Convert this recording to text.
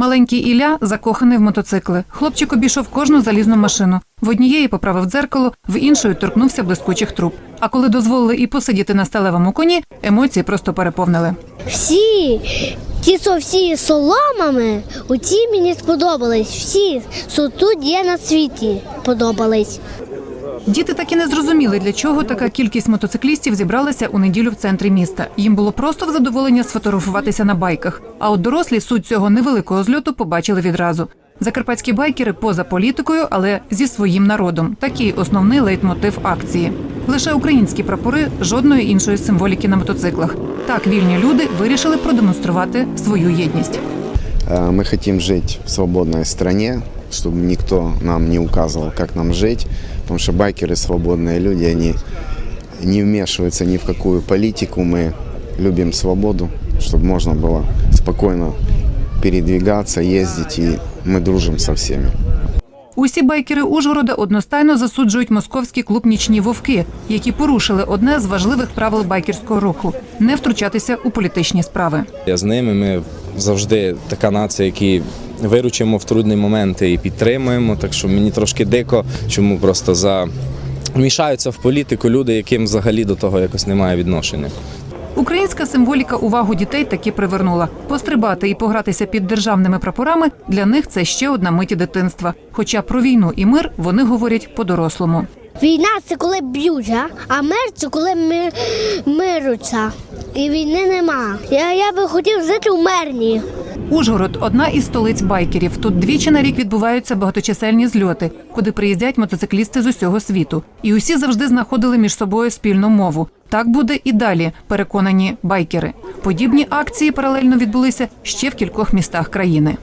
Маленький Ілля закоханий в мотоцикли. Хлопчик обійшов кожну залізну машину. В однієї поправив дзеркало, в іншої торкнувся блискучих труб. А коли дозволили і посидіти на сталевому коні, емоції просто переповнили. Всі, ті, що всі соломами, оті мені сподобались. Всі, що тут є на світі, подобались. Діти так і не зрозуміли, для чого така кількість мотоциклістів зібралася у неділю в центрі міста. Їм було просто в задоволення сфотографуватися на байках. А от дорослі суть цього невеликого зльоту побачили відразу. Закарпатські байкери поза політикою, але зі своїм народом. Такий основний лейтмотив акції. Лише українські прапори, жодної іншої символіки на мотоциклах. Так вільні люди вирішили продемонструвати свою єдність. Э, Мы хотим жить в свободной стране, чтобы никто нам не указывал, как нам жить, потому что байкеры свободные люди, они не вмешиваются ни в какую политику, мы любим свободу, чтобы можно было спокойно передвигаться, ездить, и мы дружим со всеми. Усі байкери Ужгорода одностайно засуджують московський клуб Нічні вовки, які порушили одне з важливих правил байкерського руху не втручатися у політичні справи. Я з ними. Ми завжди така нація, які виручимо в трудні моменти і підтримуємо. Так що мені трошки дико, чому просто за мішаються в політику люди, яким взагалі до того якось немає відношення. Українська символіка увагу дітей таки привернула. Пострибати і погратися під державними прапорами для них це ще одна миті дитинства. Хоча про війну і мир вони говорять по-дорослому. Війна це коли б'ють, а, а мир це коли ми мируться. І війни нема. Я, я би хотів жити у мирній. Ужгород одна із столиць байкерів. Тут двічі на рік відбуваються багаточисельні зльоти, куди приїздять мотоциклісти з усього світу. І усі завжди знаходили між собою спільну мову. Так буде і далі, переконані байкери. Подібні акції паралельно відбулися ще в кількох містах країни.